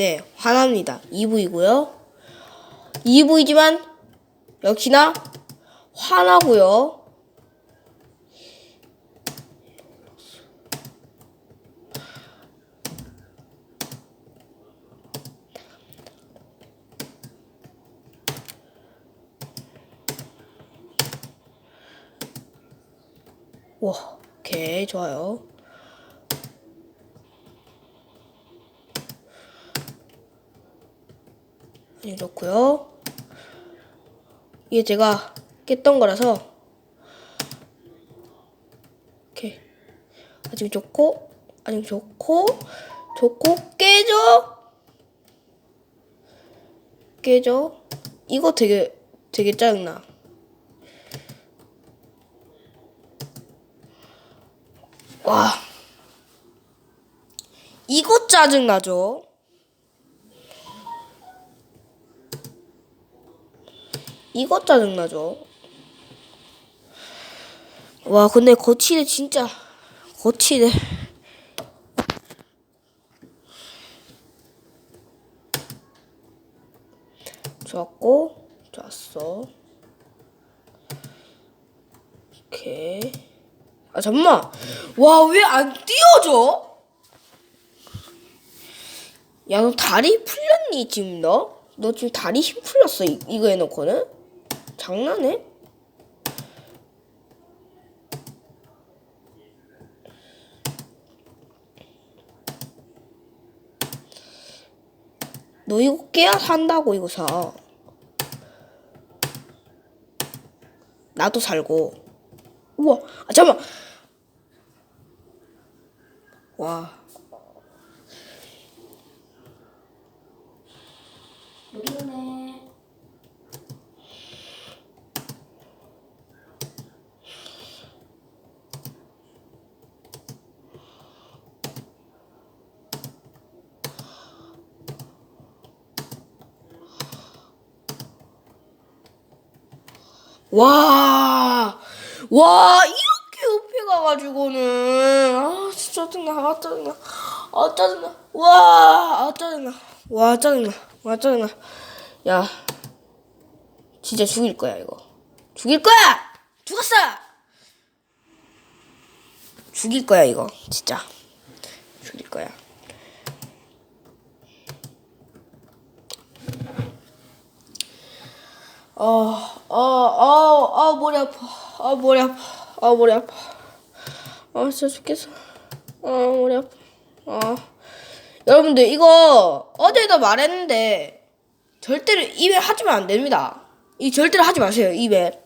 네, 화납니다. 2부이고요. 2부이지만 역시나 화나고요. 와, 오케이, 좋아요. 이렇고요. 이게 제가 깼던 거라서 이렇게 아직 좋고 아직 좋고 좋고 깨져! 깨져! 이거 되게 되게 짜증나. 와. 이거 짜증나죠 이거 짜증나죠. 와, 근데 거치대 진짜 거치대. 좋았고, 좋았어. 오케이. 아, 잠만. 와, 왜 안 띄워져? 야, 너 다리 풀렸니, 지금 너? 너 지금 다리 힘 풀렸어, 이, 이거 해놓고는? 장난해? 너 이거 깨야 산다고 이거 사. 나도 살고. 우와, 아 잠만. 와. 와, 와, 이렇게 옆에 가가지고는, 아, 진짜 짜증나, 아, 짜증나, 아, 짜증나, 와, 아, 짜증나, 와, 짜증나, 와, 짜증나. 야, 진짜 죽일 거야, 이거. 죽일 거야! 죽었어! 죽일 거야, 이거. 진짜. 죽일 거야. 아, 아, 아, 아, 머리 아파. 아, 머리 아파. 아, 머리 아파. 아, 진짜 죽겠어. 아, 머리 아파. 아. 여러분들, 이거 어제도 말했는데, 절대로 입에 하시면 안 됩니다. 이 절대로 하지 마세요, 입에.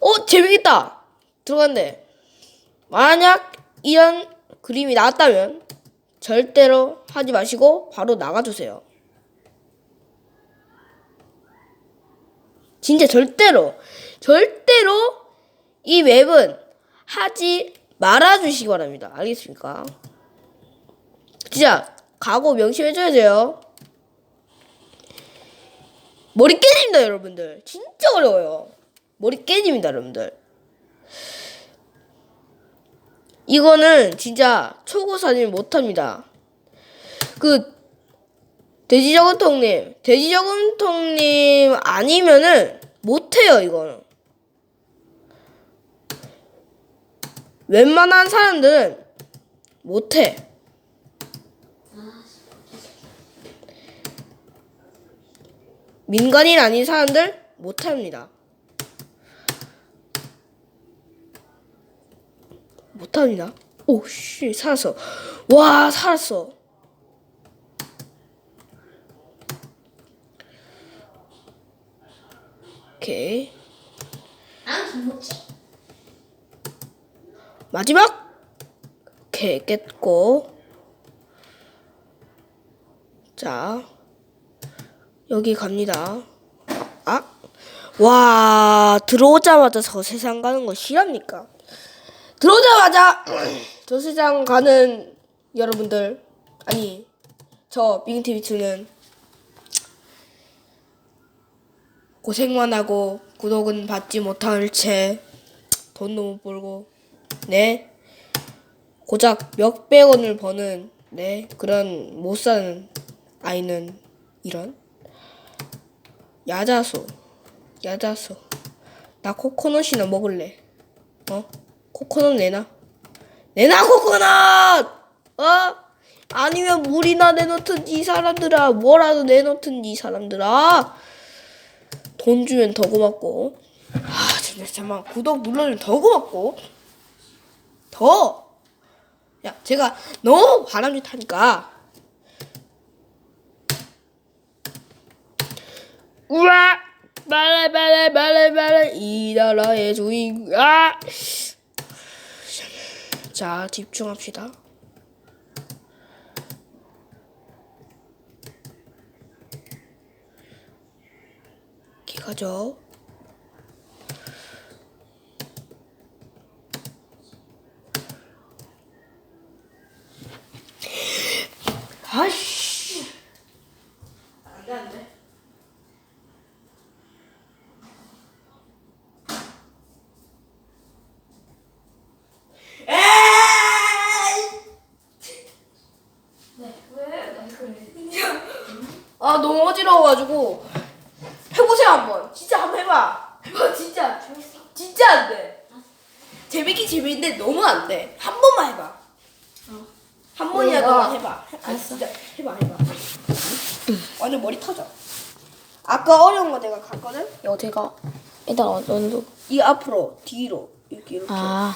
어, 재밌겠다. 들어간대. 만약 이런 그림이 나왔다면, 절대로 하지 마시고, 바로 나가주세요. 진짜 절대로 절대로 이 웹은 하지 말아 주시기 바랍니다. 알겠습니까? 진짜 각오 명심해 줘야 돼요. 머리 깨집니다, 여러분들. 진짜 어려워요. 머리 깨집니다, 여러분들. 이거는 진짜 초고 사진 못 합니다. 그 돼지저금통님, 돼지저금통님 아니면은 못해요, 이거는. 웬만한 사람들은 못해. 민간인 아닌 사람들 못합니다. 못합니다. 오, 씨, 살았어. 와, 살았어. 오케이. 아, 김치? 마지막 오케이 깼고 자 여기 갑니다 아 와 들어오자마자 저 세상 가는 거 실합니까 들어오자마자 저 세상 가는 여러분들 아니 저 빙티비츠는 고생만 하고 구독은 받지 못할 채돈 너무 벌고 네. 고작 몇백 원을 버는 네 그런 못 사는 아이는 이런 야자수 야자수 나 코코넛이나 먹을래. 어? 코코넛 내놔. 내놔 코코넛! 어? 아니면 물이나 내놓든지 이 사람들아. 뭐라도 내놓든지 이 사람들아 돈 주면 더 고맙고 아 진짜 잠만 구독 눌러주면 더 고맙고 더 야, 제가 너무 바람직하니까. 우와! 말해, 말해, 말해, 말해, 이 나라의 주인, 아! 자, 집중합시다. 기가죠. 아씨. 안 돼, 안 돼. 아 너무 어지러워가지고 해보세요 한번 진짜 한번 해봐 해봐 진짜 진짜 안돼 재밌긴 재밌는데 너무 안돼 한 번만 해봐 한 번이라도 해봐 아 진짜 해봐 해봐 완전 머리 터져 아까 어려운 거 내가 갔거든 이거 제가 일단 어느 정도. 이 앞으로 뒤로 이렇게 이렇게 아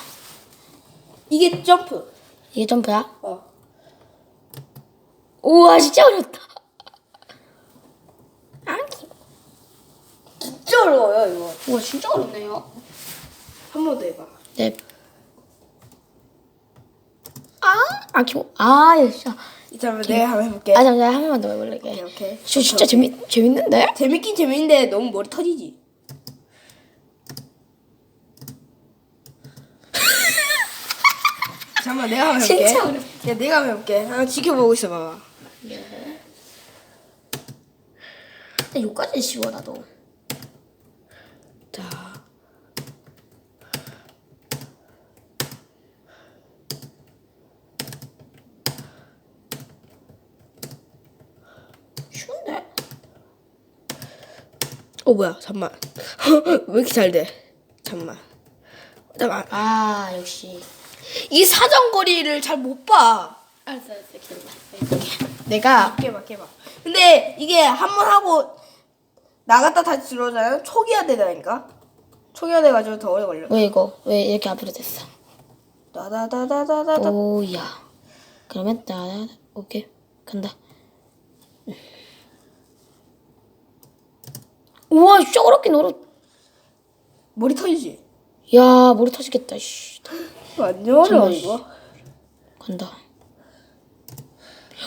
이게 점프 이게 점프야? 어 우와 진짜 어렵다. 진짜 어려워요 이거 우와 진짜 어렵네요. 한 번 더 해봐 네. 아, 아, 기호. 아, 야, 진짜. 잠깐만 내가 한번 해볼게 아, 잠시만 한 번만 더 해볼게. 오케이 오케이 저 진짜 재밌 재밌는데? 재밌긴 재밌는데 너무 머리 터지지 잠깐만 내가 한번 해볼게 진짜 어렵다. 야 내가 한번 해볼게 한번 지켜보고 있어 봐봐 근데 요까지 쉬워 나도. 자 쉬운데? 어 뭐야 잠만 왜 이렇게 잘 돼 잠만 잠만 아, 역시. 이 사정거리를 잘 못 봐 알았어, 알았어, 기다려. 내가 깨봐 깨봐 근데 이게 한 번 하고 나갔다 다시 들어오잖아요 초기화 되다니까 초기화 돼가지고 더 오래 걸려 왜 이거? 왜 이렇게 앞으로 됐어? 따다다다다다 오야. 그러면 나 오케이 간다. 우와 어렵긴 어렵. 머리 터지지 야 머리 터지겠다. 씨. 완전 어려워. 이거 간다.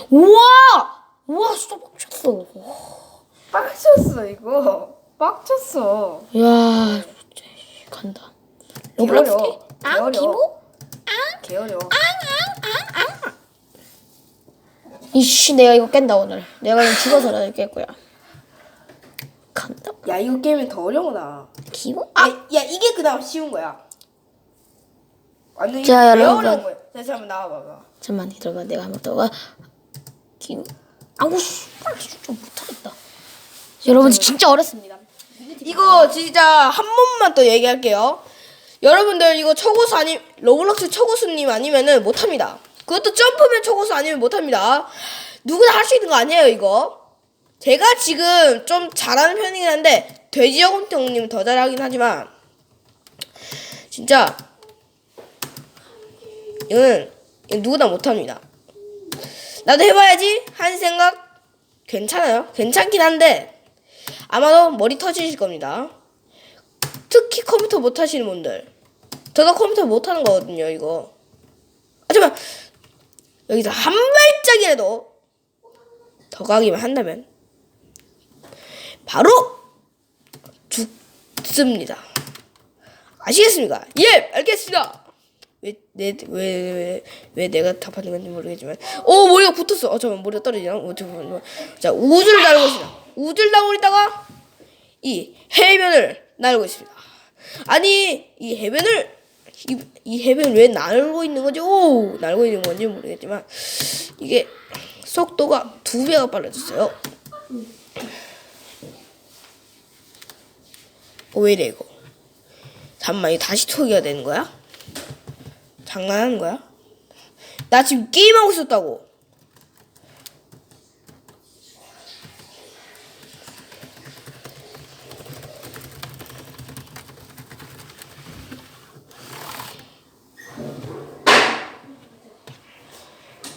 우와 우와 진짜 빡쳤어. 빡쳤어 이거 빡쳤어 야 진짜 씨, 간다. 로블록스 어려워. 기모? 개 어려워 이씨 내가 이거 깬다 오늘. 내가 이거 죽어서라도 깰 거야. 간다. 야 이거 게임이 더 어려운 거다 기모? 아, 야 이게 그나마 쉬운 거야 완전 자, 여러분. 어려운 거야 자 잠깐만 나와봐봐 잠만 기다려봐 내가 한번 더 가. 기모? 아우 씨 진짜 못하겠다. 여러분 진짜 어렵습니다. 이거 진짜 한 번만 또 얘기할게요. 여러분들 이거 초고수 아니 로블록스 초고수님 아니면은 못합니다. 그것도 점프맨 초고수 아니면 못합니다. 누구나 할 수 있는 거 아니에요 이거. 제가 지금 좀 잘하는 편이긴 한데 돼지여곰탱님은 더 잘하긴 하지만 진짜 이거는 이거 누구나 못합니다. 나도 해봐야지 하는 생각 괜찮아요. 괜찮긴 한데 아마도 머리 터지실 겁니다. 특히 컴퓨터 못 하시는 분들. 저도 컴퓨터 못 하는 거거든요, 이거. 하지만 여기서 한 발짝이라도 더 가기만 한다면 바로 죽습니다. 아시겠습니까? 예, 알겠습니다. 왜, 내, 왜, 왜, 왜 내가 답하는 건지 모르겠지만. 오, 머리가 붙었어. 어, 잠깐만, 머리가 떨어지나? 어, 잠깐만. 자, 우주를 날고 있습니다. 우주를 날고 있다가, 이 해변을 날고 있습니다. 아니, 이 해변을, 이, 이 해변을 왜 날고 있는 거지? 오, 날고 있는 건지 모르겠지만, 이게 속도가 두 배가 빨라졌어요. 어, 왜 이래 이거? 잠만 이거 다시 토기가 되는 거야? 장난하는 거야? 나 지금 게임하고 있었다고.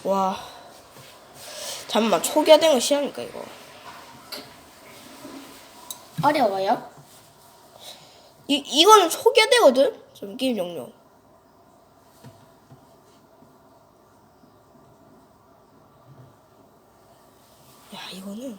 와. 잠만 초기화된 거 싫으니까 이거. 어려워요? 이 이거는 초기화되거든. 좀 게임 종료. 야 이거는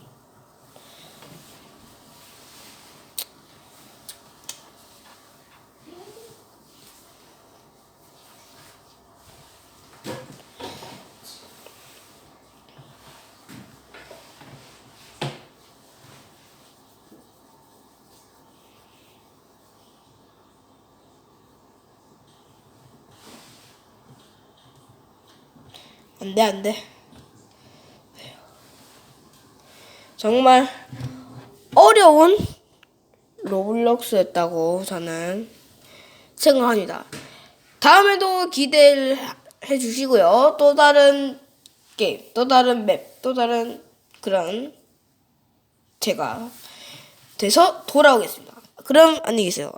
안돼 안돼. 정말 어려운 로블록스였다고 저는 생각합니다. 다음에도 기대를 해 주시고요. 또 다른 게임, 또 다른 맵, 또 다른 그런 제가 돼서 돌아오겠습니다. 그럼 안녕히 계세요.